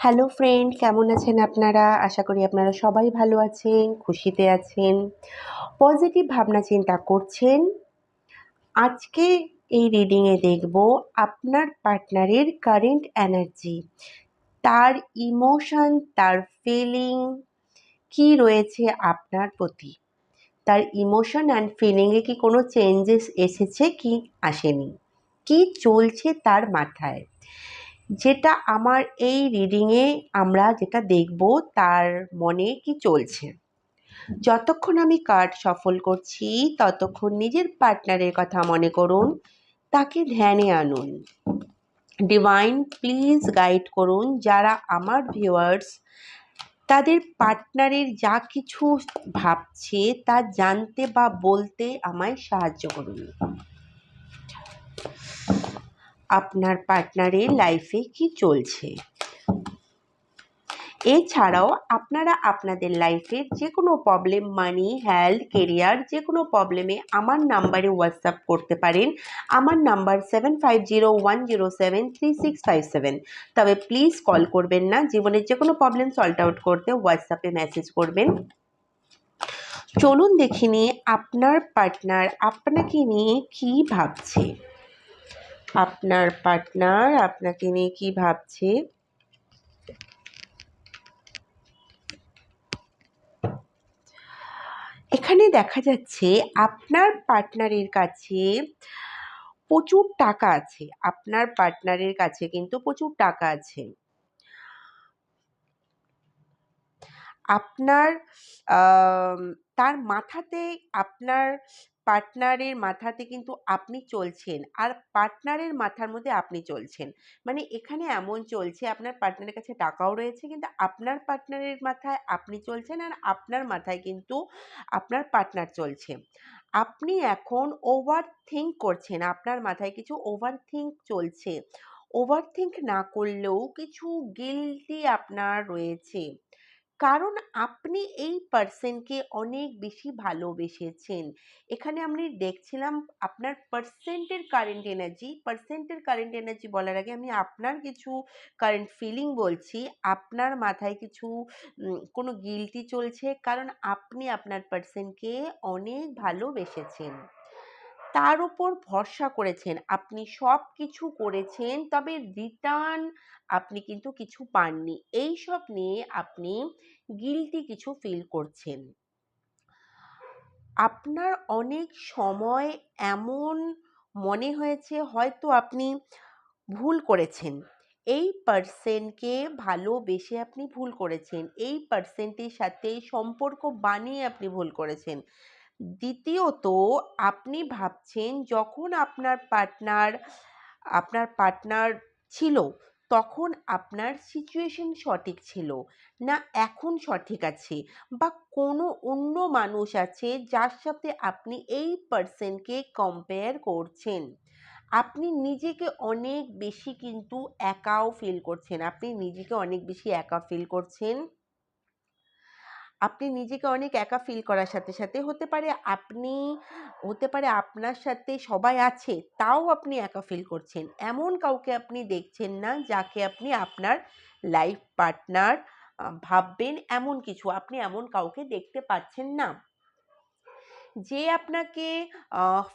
Hello friend কেমন আছেন আপনারা? আশা করি আপনারা সবাই ভালো আছেন, খুশিতে আছেন। পজিটিভ ভাবনা চিন্তা করছেন। আজকে এই রিডিংয়ে দেখব আপনার পার্টনারের কারেন্ট এনার্জি তার ইমোশন তার ফিলিং কি রয়েছে আপনার প্রতি? তার ইমোশন অ্যান্ড ফিলিংয়ে কি কোনো চেঞ্জেস এসেছে কি আসেনি? কি চলছে তার মাথায়? যেটা আমার এই রিডিংয়ে আমরা যেটা দেখব তার মনে কি চলছে। যতক্ষণ আমি কার্ড সফল করছি, ততক্ষণ নিজের পার্টনারের কথা মনে করুন, তাকে ধ্যানে আনুন। ডিভাইন প্লিজ গাইড করুন যারা আমার ভিউয়ার্স তাদের পার্টনারের যা কিছু ভাবছে তা জানতে বা বলতে আমায় সাহায্য করুন। আপনার পার্টনারের লাইফে কি চলছে? এছাড়াও আপনারা আপনাদের লাইফের যে কোনো প্রবলেম মানি হেলথ কেরিয়ার যে কোনো প্রবলেমে আমার নাম্বারে হোয়াটসঅ্যাপ করতে পারেন। আমার number seven five zero one zero seven three six five seven তবে প্লিজ কল করবেন না, জীবনের যে কোনো প্রবলেম সলভ আউট করতে হোয়াটসঅ্যাপে মেসেজ করবেন। চলুন দেখিনি আপনার পার্টনার আপনাকে নিয়ে কি ভাবছে। আপনার পার্টনার আপনাকে নিয়ে কি ভাবছে? এখানে দেখা যাচ্ছে আপনার পার্টনারের কাছে প্রচুর টাকা আছে। আপনার পার্টনারের কাছে কিন্তু প্রচুর টাকা আছে। আপনার তার মাথাতে আপনার পার্টনারের মাথাতে কিন্তু আপনি চলছেন। আর পার্টনারের মাথার মধ্যে আপনি চলছেন। মানে এখানে এমন চলছে, আপনার পার্টনারের কাছে টাকাও রয়েছে, কিন্তু আপনার পার্টনারের মাথায় আপনি চলছেন আর আপনার মাথায় কিন্তু আপনার পার্টনার চলছে। আপনি এখন ওভার থিঙ্ক করছেন, আপনার মাথায় কিছু ওভার থিঙ্ক চলছে। ওভার থিঙ্ক না করলেও কিছু গিলটি আপনার রয়েছে। কারণ আপনি এই পার্সনকে অনেক বেশি ভালোবেসেছেন। এখানে আমি দেখছিলাম আপনার পার্সেন্টের কারেন্ট এনার্জি পার্সেন্টের কারেন্ট এনার্জি বলার আগে আমি আপনার কিছু কারেন্ট ফিলিং বলছি। আপনার মাথায় কিছু কোনো গিলটি চলছে? কারণ আপনি আপনার পার্সনকে অনেক ভালোবেসেছেন। তার উপর ভরসা করেছেন। আপনি সব কিছু করেছেন, তবে রিটার্ন আপনি কিন্তু কিছু পাননি। এই সব নিয়ে আপনি গিলটি কিছু ফিল করছেন। আপনার অনেক সময় এমন মনে হয়েছে, হয়তো আপনি ভুল করেছেন। এই পার্সেনকে ভালোবেসে আপনি ভুল করেছেন। এই পার্সেনটির সাথে সম্পর্ক বানিয়ে আপনি ভুল করেছেন। দ্বিতীয়ত, আপনি ভাবছেন যখন আপনার পার্টনার আপনার পার্টনার ছিল, তখন আপনার সিচুয়েশন সঠিক ছিল। না, এখন সঠিক আছে? বা কোনো অন্য মানুষ আছে যার সাথে আপনি এই পার্সনকে কম্পেয়ার করছেন? আপনি নিজেকে অনেক বেশি কিন্তু একাও ফিল করছেন। আপনি নিজেকে অনেক বেশি একা ফিল করছেন। আপনি নিজেকে অনেক একা ফিল করার সাথে সাথে হতে পারে আপনি, হতে পারে আপনার সাথে সবাই আছে, তাও আপনি একা ফিল করছেন। এমন কাউকে আপনি দেখছেন না যাকে আপনি আপনার লাইফ পার্টনার ভাববেন এমন কিছু। আপনি এমন কাউকে দেখতে পাচ্ছেন না। যে আপনাকে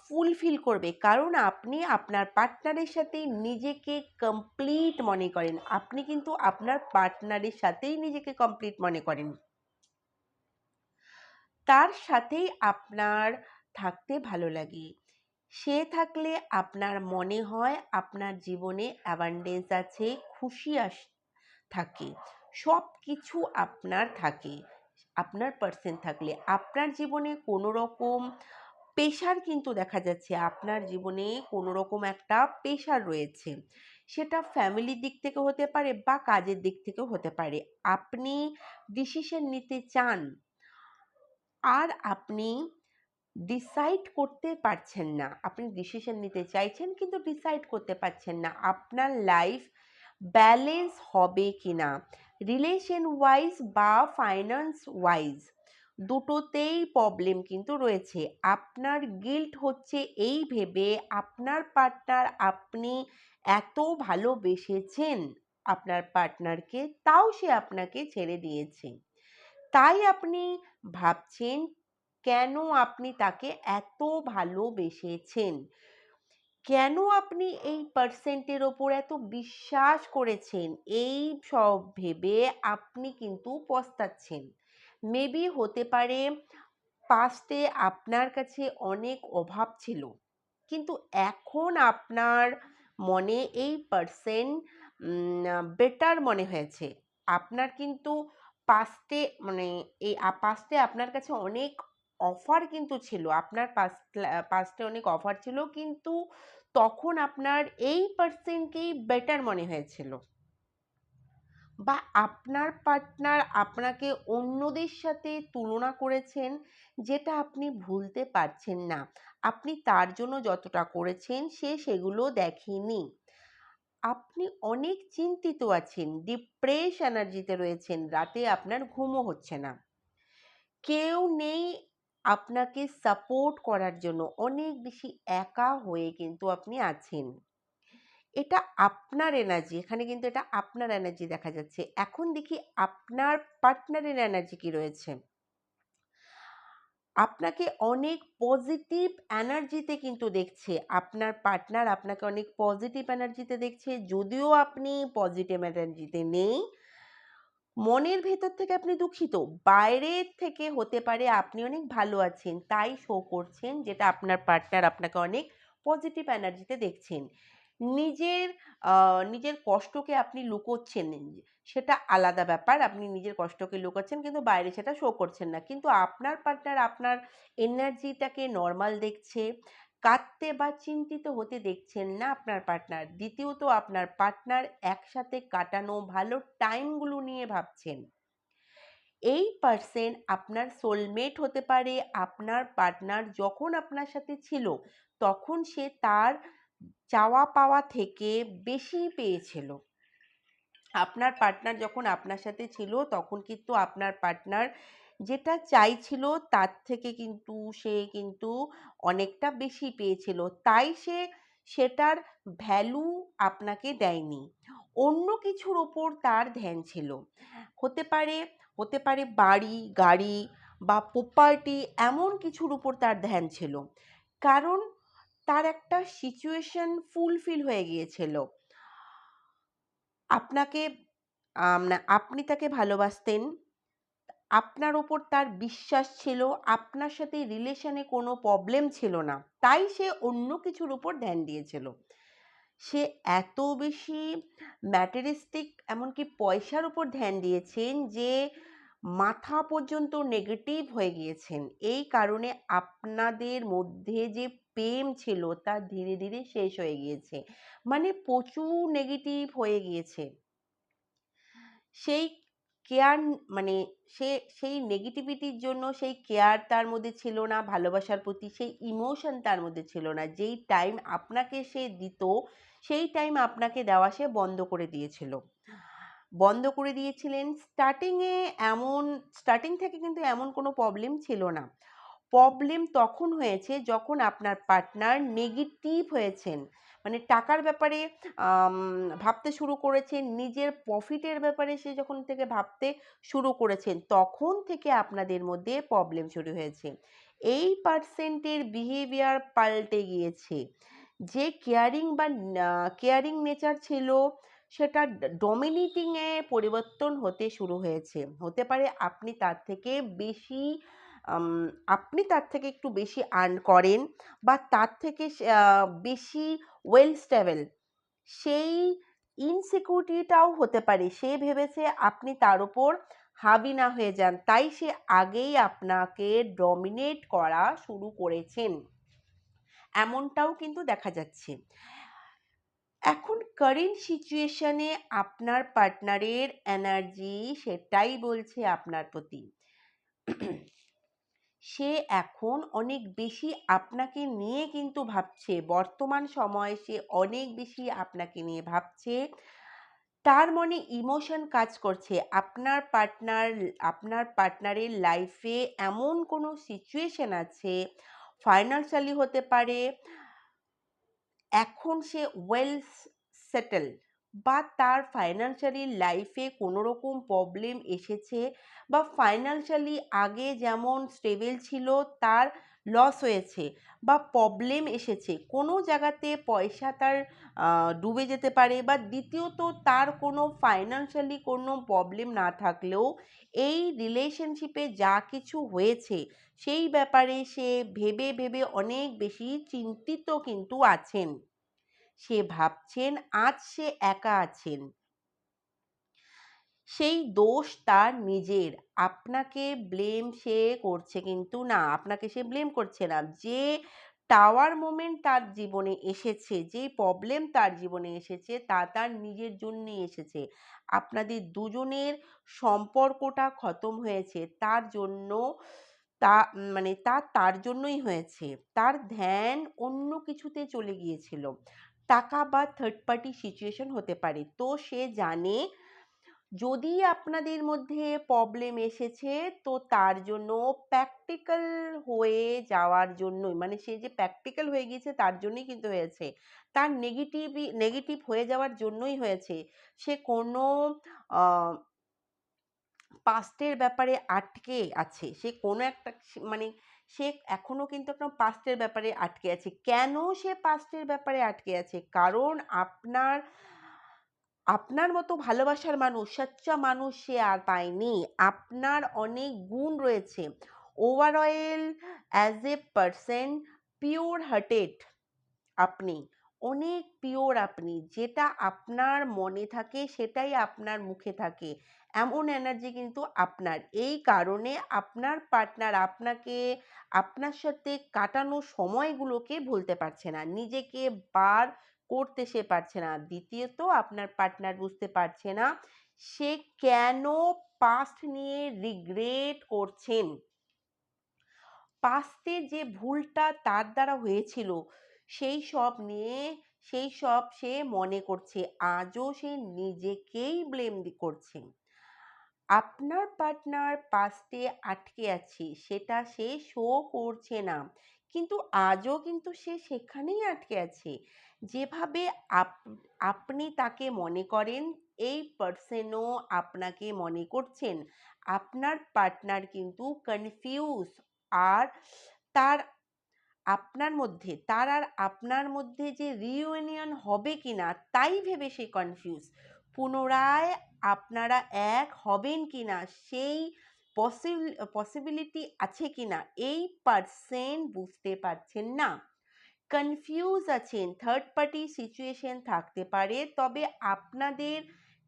ফুলফিল করবে। কারণ আপনি আপনার পার্টনারের সাথে নিজেকে কমপ্লিট মনে করেন। আপনি কিন্তু আপনার পার্টনারের সাথেই নিজেকে কমপ্লিট মনে করেন। তার সাথেই আপনার থাকতে ভালো লাগে। সে থাকলে আপনার মনে হয় আপনার জীবনে অ্যাবান্ডেন্স আছে, খুশি আস, থাকে। সব কিছু আপনার থাকে। আপনার পার্সেন থাকলে। আপনার জীবনে কোনো রকম পেশার কিন্তু দেখা যাচ্ছে, আপনার জীবনে কোনো রকম একটা পেশার রয়েছে। সেটা ফ্যামিলির দিক থেকে হতে পারে বা কাজের দিক থেকেও হতে পারে। আপনি ডিসিশন নিতে চান আর আপনি ডিসাইড করতে পারছেন না। আপনি ডিসিশন নিতে চাইছেন কিন্তু ডিসাইড করতে পারছেন না। আপনার লাইফ ব্যালেন্স হবে কি না রিলেশন ওয়াইজ বা ফাইন্যান্স ওয়াইজ দুটোতেই প্রবলেম কিন্তু রয়েছে। আপনার গিল্ট হচ্ছে এই ভেবে আপনার পার্টনার আপনি এত ভালোবেসেছেন আপনার পার্টনারকে তাও সে আপনাকে ছেড়ে দিয়েছে। তাই আপনি ভাবছেন, কেন আপনি তাকে এত ভালোবেসেছেন? কেন আপনি এই পার্সেন্টের ওপর এত বিশ্বাস করেছেন? এই সব ভেবে আপনি কিন্তু পস্তাচ্ছেন। মেবি হতে পারে পাস্টে আপনার কাছে অনেক অভাব ছিল, কিন্তু এখন আপনার মনে এই পার্সেন্ট বেটার মনে হয়েছে। আপনার কিন্তু পাস্টে মানে এই পাস্টে আপনার কাছে অনেক অফার কিন্তু ছিল। আপনার পাস্ট পাস্টে অনেক অফার ছিল কিন্তু তখন আপনার এই পার্সেন্টকেই বেটার মনে হয়েছিল। বা আপনার পার্টনার আপনাকে অন্যদের সাথে তুলনা করেছেন যেটা আপনি ভুলতে পারছেন না। আপনি তার জন্য যতটা করেছেন সে সেগুলো দেখেনি। আপনি অনেক চিন্তিত আছেন ডিপ্রেস এনার্জিতে রয়েছেন, রাতে আপনার ঘুমও হচ্ছে না। কেউ নেই আপনাকে সাপোর্ট করার জন্য, অনেক বেশি একা হয়ে কিন্তু আপনি আছেন। এটা আপনার এনার্জি এখানে কিন্তু এটা আপনার এনার্জি দেখা যাচ্ছে। এখন দেখি আপনার পার্টনারের এনার্জি কি রয়েছে? আপনাকে অনেক পজিটিভ এনার্জিতে কিন্তু দেখছে। আপনার পার্টনার আপনাকে অনেক পজিটিভ এনার্জিতে দেখছে। যদিও আপনি পজিটিভ এনার্জিতে নেই, মনের ভেতর থেকে আপনি দুঃখিত। বাইরের থেকে হতে পারে আপনি অনেক ভালো আছেন, তাই শো করছেন, যেটা আপনার পার্টনার আপনাকে অনেক পজিটিভ এনার্জিতে দেখছেন। নিজের নিজের কষ্টকে আপনি লুকোচ্ছেন। সেটা আলাদা ব্যাপার। আপনি নিজের কষ্টকে লুকোচ্ছেন কিন্তু বাইরে সেটা শো করছেন না। কিন্তু আপনার পার্টনার আপনার এনার্জিটাকে নর্মাল দেখছে, কাঁদতে বা চিন্তিত হতে দেখছেন না আপনার পার্টনার দ্বিতীয়ত আপনার পার্টনার একসাথে কাটানো ভালো টাইমগুলো নিয়ে ভাবছেন। এই পার্সন আপনার সোলমেট হতে পারে, আপনার পার্টনার যখন আপনার সাথে ছিল, তখন সে তার চাওয়া পাওয়া থেকে বেশি পেয়েছিল। আপনার পার্টনার যখন আপনার সাথে ছিল, তখন কিন্তু আপনার পার্টনার যেটা চাইছিল, তার থেকে কিন্তু সে কিন্তু অনেকটা বেশি পেয়েছিল। তাই সে সেটার ভ্যালু আপনাকে দেয়নি। অন্য কিছুর ওপর তার ধ্যান ছিল। হতে পারে হতে পারে বাড়ি, গাড়ি বা প্রপার্টি এমন কিছুর উপর তার ধ্যান ছিল। কারণ তার একটা সিচুয়েশন ফুলফিল হয়ে গিয়েছিল। আপনাকে আপনি তাকে ভালোবাসতেন। আপনার ওপর তার বিশ্বাস ছিল, আপনার সাথে রিলেশনে কোনো প্রবলেম ছিল না। তাই সে অন্য কিছুর উপর ধ্যান দিয়েছিল। সে এত বেশি ম্যাটেরিস্টিক এমনকি পয়সার উপর ধ্যান দিয়েছেন যে, মাথা পর্যন্ত নেগেটিভ হয়ে গিয়েছেন। এই কারণে আপনাদের মধ্যে যে প্রেম ছিল তা ধীরে ধীরে শেষ হয়ে গিয়েছে। মানে প্রচুর নেগেটিভ হয়ে গিয়েছে। সেই কেয়ার মানে সে, সেই নেগেটিভিটির জন্য সেই কেয়ার তার মধ্যে ছিল না, ভালোবাসার প্রতি সেই ইমোশন তার মধ্যে ছিল না। যেই টাইম আপনাকে সে দিত, সেই টাইম আপনাকে দেওয়া সে বন্ধ করে দিয়েছিল। বন্ধ করে দিয়েছিলেন। স্টার্টিংয়ে এমন স্টার্টিং থেকে কিন্তু এমন কোনো প্রবলেম ছিল না। প্রবলেম তখন হয়েছে যখন আপনার পার্টনার নেগেটিভ হয়েছেন। মানে টাকার ব্যাপারে ভাবতে শুরু করেছেন, নিজের প্রফিটের ব্যাপারে সে যখন থেকে ভাবতে শুরু করেছেন, তখন থেকে আপনাদের মধ্যে প্রবলেম শুরু হয়েছে। এই পার্সেন্টের বিহেভিয়ার পাল্টে গিয়েছে। যে কেয়ারিং বা কেয়ারিং নেচার ছিল, সেটা ডমিনেটিংয়ে পরিবর্তন হতে শুরু হয়েছে। হতে পারে আপনি তার থেকে বেশি আপনি তার থেকে একটু বেশি আর্ন করেন বা তার থেকে বেশি ওয়েল স্টেবল সেই ইনসিকিউরিটিটাও হতে পারে। সে ভেবেছে আপনি তার ওপর হাবি না হয়ে যান, তাই সে আগেই আপনাকে ডমিনেট করা শুরু করেছেন। এমনটাও কিন্তু দেখা যাচ্ছে। এখন কারেন্ট সিচুয়েশনে আপনার পার্টনারের এনার্জি সেটাই বলছে আপনার প্রতি। সে এখন অনেক বেশি আপনাকে নিয়ে কিন্তু ভাবছে। বর্তমান সময়ে সে অনেক বেশি আপনাকে নিয়ে ভাবছে। তার মনে ইমোশন কাজ করছে। আপনার পার্টনার, আপনার পার্টনারের লাইফে এমন কোনো সিচুয়েশন আছে, ফাইন্যান্সিয়ালি হতে পারে, এখন সে ওয়েল সেটেল বা তার ফাইন্যান্সিয়ালি লাইফে কোনো রকম প্রবলেম এসেছে বা ফাইন্যান্সিয়ালি আগে যেমন স্টেবল ছিল, তার লস হয়েছে বা প্রবলেম এসেছে, কোনো জায়গাতে পয়সা তার ডুবে যেতে পারে বা দ্বিতীয়ত তার কোনো ফাইন্যান্সিয়ালি কোনো প্রবলেম না থাকলেও এই রিলেশনশিপে যা কিছু হয়েছে, সেই ব্যাপারে সে ভেবে ভেবে অনেক বেশি চিন্তিত কিন্তু আছেন। সে ভাবছেন, আজ সে একা আছেন। সেই দোষ তার নিজের। আপনাকে ব্লেম সে করছে কিন্তু না, আপনাকে সে ব্লেম করছে না। যে টাওয়ার মোমেন্ট তার জীবনে এসেছে, যে প্রবলেম তার জীবনে এসেছে, তা তার নিজের জন্যই এসেছে। আপনাদের দুজনের সম্পর্কটা খতম হয়েছে, তার জন্য তা মানে তা তার জন্যই হয়েছে। তার ধ্যান অন্য কিছুতে চলে গিয়েছিল। টাকা বা থার্ড পার্টি সিচুয়েশন হতে পারে। তো সে জানে, যদি আপনাদের মধ্যে প্রবলেম এসেছে, তো তার জন্য প্র্যাকটিক্যাল হয়ে যাওয়ার জন্যই মানে সে যে প্র্যাকটিক্যাল হয়ে গিয়েছে তার জন্যই কিন্তু হয়েছে। তার নেগেটিভই নেগেটিভ হয়ে যাওয়ার জন্যই হয়েছে। সে কোনো পাস্টের ব্যাপারে আটকে আছে। সে কোনো একটা মানে সে এখনও কিন্তু আপনার পাস্টের ব্যাপারে আটকে আছে। কেন সে পাস্টের ব্যাপারে আটকে আছে? কারণ আপনার আপনার মতো ভালোবাসার মানুষ, সচ্চা মানুষ সে আর পায়নি। আপনার অনেক গুণ রয়েছে। Overall as a person pure hearted আপনি। অনেক পিওর আপনি। যেটা আপনার মনে থাকে, সেটাই আপনার মুখে থাকে। এমন এনার্জি কিন্তু আপনার। এই কারণে আপনার পার্টনার আপনাকে, আপনার সাথে কাটানো সময়গুলোকে ভুলতে পারছে না। নিজেকে বার করতে সে পারছে না। দ্বিতীয়ত, আপনার পার্টনার বুঝতে পারছে না, সে কেন পাস্ট নিয়ে রিগ্রেট করছেন? পাস্টের যে ভুলটা তার দ্বারা হয়েছিল সেই সব নিয়ে, সেই সব সে মনে করছে, আজও সে নিজেকেই ব্লেম করছে। আপনার পার্টনার পাস্টে আটকে আছে, সেটা সে শো করছে না। কিন্তু আজও কিন্তু সে সেখানেই আটকে আছে। যেভাবে আপনি তাকে মনে করেন, এই পার্সেনও আপনাকে মনে করছেন, আপনার পার্টনার কিন্তু কনফিউজ আর তার আপনার মধ্যে, তার আর আপনার মধ্যে যে রিউনিয়ন হবে কি না তাই ভেবে সে কনফিউজ পুনরায় আপনারা এক হবেন কি না সেই পসিবিলিটি আছে কি না এই পার্সেন বুঝতে পারছেন না। কনফিউজ আছেন থার্ড পার্টি সিচুয়েশন থাকতে পারে, তবে আপনাদের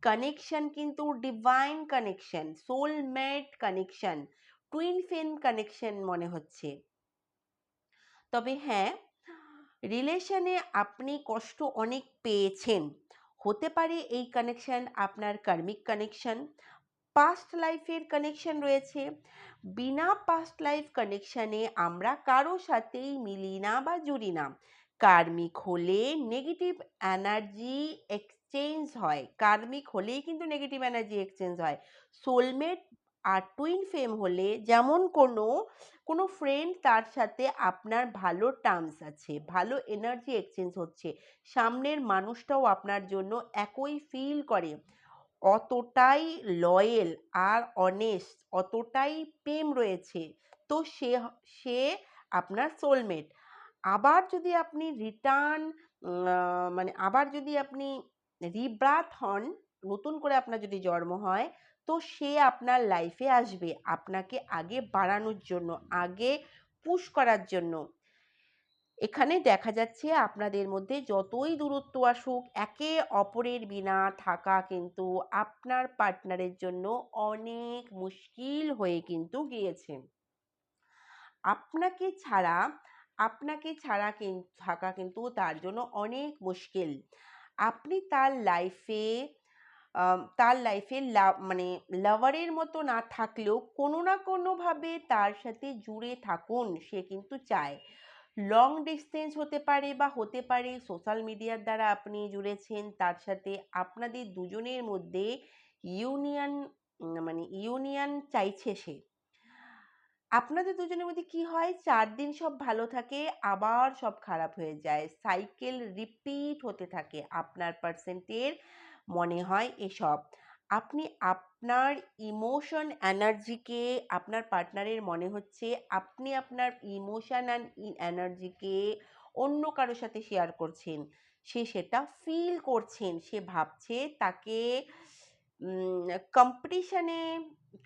কানেকশন কিন্তু divine connection soulmate connection twin flame connection মনে হচ্ছে। তবে হ্যাঁ রিলেশনে আপনি কষ্ট অনেক পেয়েছেন। হতে পারে এই কানেকশন আপনার কার্মিক কানেকশন পাস্ট লাইফের কানেকশন রয়েছে। বিনা পাস্ট লাইফ কানেকশানে আমরা কারও সাথেই মিলি না বা জুড়ি না। কার্মিক হলে নেগেটিভ এনার্জি এক্সচেঞ্জ হয়। কার্মিক হলেই কিন্তু নেগেটিভ এনার্জি এক্সচেঞ্জ হয়। সোলমেট আর টুইন ফেম হলে যেমন কোনো কোনো ফ্রেন্ড তার সাথে আপনার ভালো টার্মস আছে, ভালো এনার্জি এক্সচেঞ্জ হচ্ছে, সামনের মানুষটাও আপনার জন্য একই ফিল করে। অতটাই লয়েল আর অনেস্ট অতটাই প্রেম রয়েছে, তো সে সে আপনার সোলমেট আবার যদি আপনি রিটার্ন মানে আবার যদি আপনি রিব্রাথ হন, নতুন করে আপনার যদি জন্ম হয় তো সে আপনার লাইফে আসবে। আপনাকে আগে বাড়ানোর জন্য, আগে পুশ করার জন্য। এখানে দেখা যাচ্ছে আপনাদের মধ্যে যতই দূরত্ব আসুক, একে অপরের বিনা থাকা কিন্তু আপনার পার্টনারের জন্য অনেক মুশকিল হয়ে কিন্তু গিয়েছে। আপনাকে ছাড়া আপনাকে ছাড়া থাকা কিন্তু তার জন্য অনেক মুশকিল। আপনি তার লাইফে তার লাইফে মানে লাভারের মতো না থাকলেও কোনো না কোনোভাবে তার সাথে জুড়ে থাকুন, সে কিন্তু চায়। লং ডিস্টেন্স হতে পারে বা হতে পারে সোশ্যাল মিডিয়ার দ্বারা আপনি জুড়েছেন, তার সাথে আপনাদের দুজনের মধ্যে ইউনিয়ন মানে ইউনিয়ন চাইছে সে। আপনাদের দুজনের মধ্যে কি হয়, চার দিন সব ভালো থাকে, আবার সব খারাপ হয়ে যায়। সাইকেল রিপিট হতে থাকে আপনার পার্সেন্টের মনে হয় এসব। আপনি আপনার ইমোশন এনার্জিকে আপনার পার্টনারের মনে হচ্ছে, আপনি আপনার ইমোশন অ্যান্ড এনার্জিকে অন্য কারোর সাথে শেয়ার করছেন, সে সেটা ফিল করছেন, সে ভাবছে তাকে কম্পিটিশনে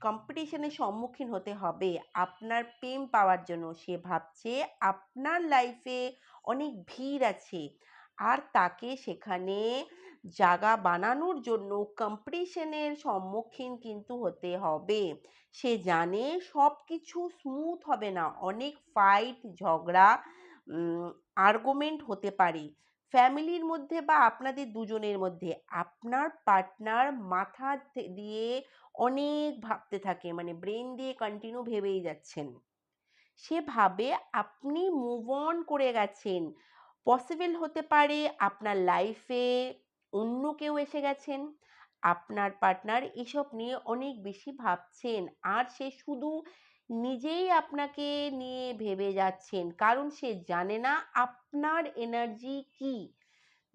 কম্পিটিশনের সম্মুখীন হতে হবে, আপনার প্রেম পাওয়ার জন্য। সে ভাবছে আপনার লাইফে অনেক ভিড় আছে, আর তাকে সেখানে জায়গা বানানোর জন্য কম্পিটিশনের সম্মুখীন কিন্তু হতে হবে। সে জানে সব কিছু স্মুথ হবে না, অনেক ফাইট ঝগড়া আর্গুমেন্ট হতে পারে। ফ্যামিলির মধ্যে বা আপনাদের দুজনের মধ্যে আপনার পার্টনার মাথা দিয়ে অনেক ভাবতে থাকে মানে ব্রেন দিয়ে কন্টিনিউ ভেবেই যাচ্ছেন। সে ভাবে আপনি মুভ অন করে গেছেন। পসিবল হতে পারে আপনার লাইফে অন্য কেউ এসে গেছেন? আপনার পার্টনার এসব নিয়ে অনেক বেশি ভাবছেন। আর সে শুধু নিজেই আপনাকে নিয়ে ভেবে যাচ্ছেন। কারণ সে জানে না আপনার এনার্জি কি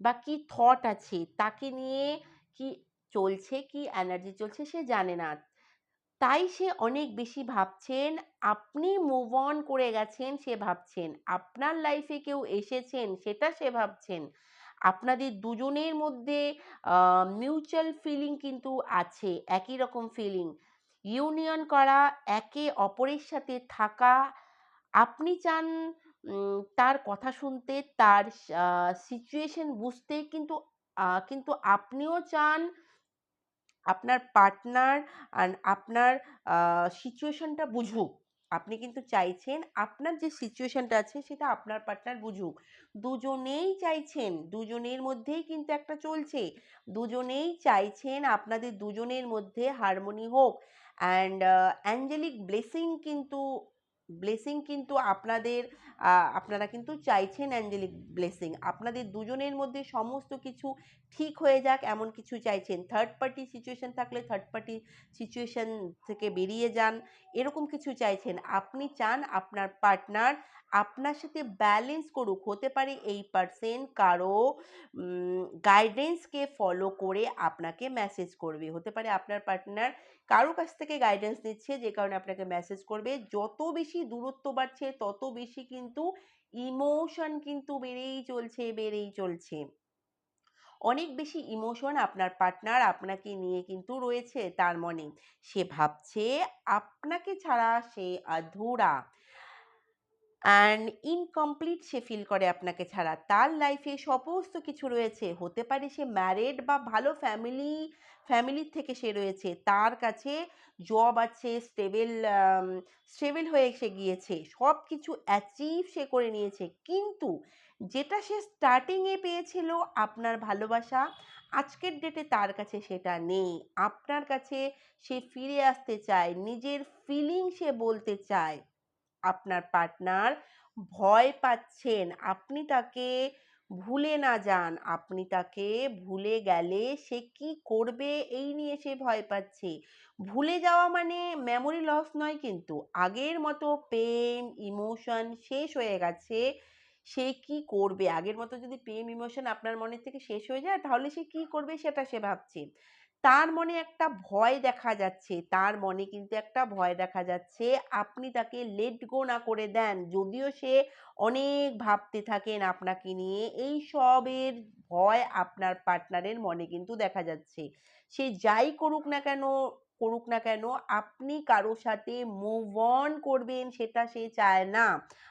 বা কি থট আছে। তাকে নিয়ে কি চলছে, কি এনার্জি চলছে সে জানে না। তাই সে অনেক বেশি ভাবছেন। আপনি মুভ অন করে গেছেন সে ভাবছেন। আপনার লাইফে কেউ এসেছেন সেটা সে ভাবছেন। আপনাদের দুজনের মধ্যে মিউচুয়াল ফিলিং কিন্তু আছে, একই রকম ফিলিং ইউনিয়ন করা, একে অপরের সাথে থাকা, আপনি চান তার কথা শুনতে, তার সিচুয়েশন বুঝতে কিন্তু কিন্তু আপনিও চান, আপনার পার্টনার আপনার সিচুয়েশনটা বুঝুক। আপনি কিন্তু চাইছেন আপনার যে সিচুয়েশনটা আছে সেটা আপনার পার্টনার বুঝুক। দুজনেই চাইছেন, দুজনের মধ্যেই কিন্তু একটা চলছে। দুজনেই চাইছেন আপনাদের দুজনের মধ্যে হারমোনি হোক। অ্যান্ড অ্যাঞ্জেলিক ব্লেসিং কিন্তু ব্লেসিং কিন্তু আপনাদের আপনারা কিন্তু চাইছেন অ্যাঞ্জেলিক ব্লেসিং আপনাদের দুজনের মধ্যে সমস্ত কিছু ঠিক হয়ে যাক, এমন কিছু চাইছেন। থার্ড পার্টি সিচুয়েশন থাকলে থার্ড পার্টি সিচুয়েশন থেকে বেরিয়ে যান, এরকম কিছু চাইছেন। আপনি চান আপনার পার্টনার আপনার সাথে ব্যালেন্স করুক, হতে পারে এই পার্সেন কারও গাইডেন্সকে ফলো করে আপনাকে মেসেজ করবে। হতে পারে আপনার পার্টনার কারও কাছ থেকে গাইডেন্স নিচ্ছে, যে কারণে আপনাকে মেসেজ করবে। যত বেশি দূরত্ব বাড়ছে, তত বেশি কিন্তু ইমোশন কিন্তু বেড়েই চলছে বেড়েই চলছে। অনেক বেশি ইমোশন আপনার পার্টনার আপনাকে নিয়ে কিন্তু রয়েছে, তার মনে সে ভাবছে, আপনাকে ছাড়া সে আধুরা অ্যান্ড ইনকমপ্লিট সে ফিল করে আপনাকে ছাড়া। তার লাইফে সমস্ত কিছু রয়েছে। হতে পারে সে ম্যারেড বা ভালো ফ্যামিলি ফ্যামিলির থেকে সে রয়েছে। তার কাছে জব আছে স্টেবেল স্টেবেল হয়ে সে গিয়েছে। সব কিছু অ্যাচিভ সে করে নিয়েছে। কিন্তু যেটা সে স্টার্টিংয়ে পেয়েছিল আপনার ভালোবাসা, আজকের ডেটে তার কাছে সেটা নেই। আপনার কাছে সে ফিরে আসতে চায়। নিজের ফিলিং সে বলতে চায়। আপনার পার্টনার ভয় পাচ্ছেন। আপনি তাকে ভুলে না যান। আপনি তাকে ভুলে গেলে সে কি করবে এই নিয়ে সে ভয় পাচ্ছে। ভুলে যাওয়া মানে মেমোরি লস নয় কিন্তু, আগের মতো প্রেম ইমোশন শেষ হয়ে গেছে, সে কি করবে? আগের মতো যদি প্রেম ইমোশন আপনার মনের থেকে শেষ হয়ে যায়, তাহলে সে কি করবে সেটা সে ভাবছে। তার মনে একটা ভয় দেখা যাচ্ছে, তার মনে কিন্তু একটা ভয় দেখা যাচ্ছে, আপনি তাকে লেট গো না করে দেন। যদিও সে অনেক ভাবতে থাকেন আপনাকে নিয়ে, এই সবের ভয় আপনার পার্টনারের মনে কিন্তু দেখা যাচ্ছে। সে যাই করুক না কেন, করুক না কেন, আপনি কারও সাথে মুভ অন করবেন সেটা সে চায় না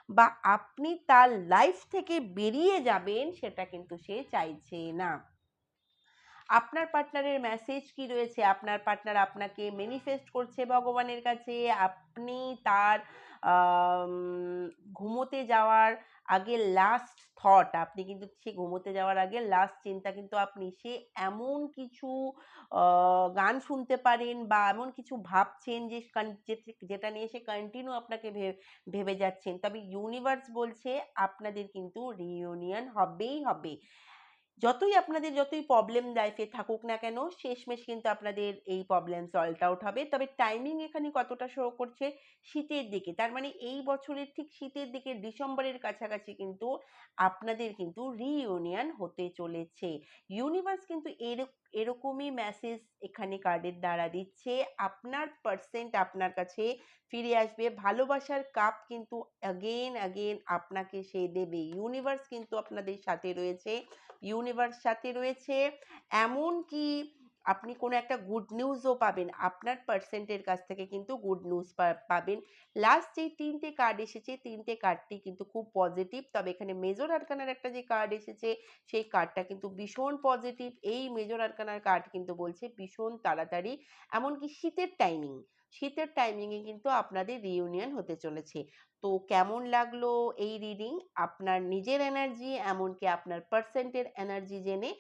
বা আপনি তার লাইফ থেকে বেরিয়ে যাবেন সেটা কিন্তু সে চাইছে না। আপনার পার্টনারের মেসেজ কি রয়েছে? আপনার পার্টনার আপনাকে ম্যানিফেস্ট করছে ভগবানের কাছে? আপনি তার ঘুমোতে যাওয়ার আগে লাস্ট থট আপনি কিন্তু সে ঘুমোতে যাওয়ার আগে লাস্ট চিন্তা কিন্তু আপনি, সে এমন কিছু গান শুনতে পারেন বা এমন কিছু ভাবছেন যে যেটা নিয়ে সে কন্টিনিউ আপনাকে ভেবে যাচ্ছেন। তবে ইউনিভার্স বলছে আপনাদের কিন্তু রিইউনিয়ন হবেই হবে। যতই আপনাদের যতই প্রবলেম লাইফে থাকুক না কেন, শেষমেশ কিন্তু আপনাদের এই প্রবলেম সল্ট আউট হবে। তবে টাইমিং এখানে কতটা শো করছে, শীতের দিকে। তার মানে এই বছরের ঠিক শীতের দিকে ডিসেম্বরের কাছাকাছি কিন্তু আপনাদের কিন্তু রিইউনিয়ন হতে চলেছে। ইউনিভার্স কিন্তু এর, এরকমই মেসেজ এখানে কার্ডের দ্বারা দিচ্ছে। আপনার পার্সেন্ট আপনার কাছে ফিরে আসবে। ভালোবাসার কাপ কিন্তু অ্যাগেন অ্যাগেন আপনাকে সে দেবে। ইউনিভার্স কিন্তু আপনাদের সাথে রয়েছে। ইউনিভার্স সাথে রয়েছে। এমন কি আপনি কোনো একটা গুড নিউজও পাবেন। আপনার পার্সেন্টের কাছ থেকে কিন্তু গুড নিউজ পাবেন। লাস্ট যে তিনটে কার্ড এসেছে, তিনটে কার্ডটি কিন্তু খুব পজিটিভ তবে এখানে মেজর আরকানার একটা যে কার্ড এসেছে, সেই কার্ডটা কিন্তু ভীষণ পজিটিভ এই মেজর আরকানার কার্ড কিন্তু বলছে ভীষণ তাড়াতাড়ি। এমনকি শীতের টাইমিং শীতের টাইমিংয়ে কিন্তু আপনাদের রিউনিয়ন হতে চলেছে। তো কেমন লাগল এই রিডিং আপনার নিজের এনার্জি এমনকি আপনার পার্সেন্টের এনার্জি জেনে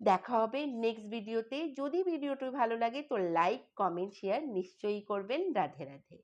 দেখা হবে নেক্সট ভিডিওতে যদি ভিডিওটি ভালো লাগে তো লাইক কমেন্ট শেয়ার নিশ্চয়ই করবেন। রাধে রাধে।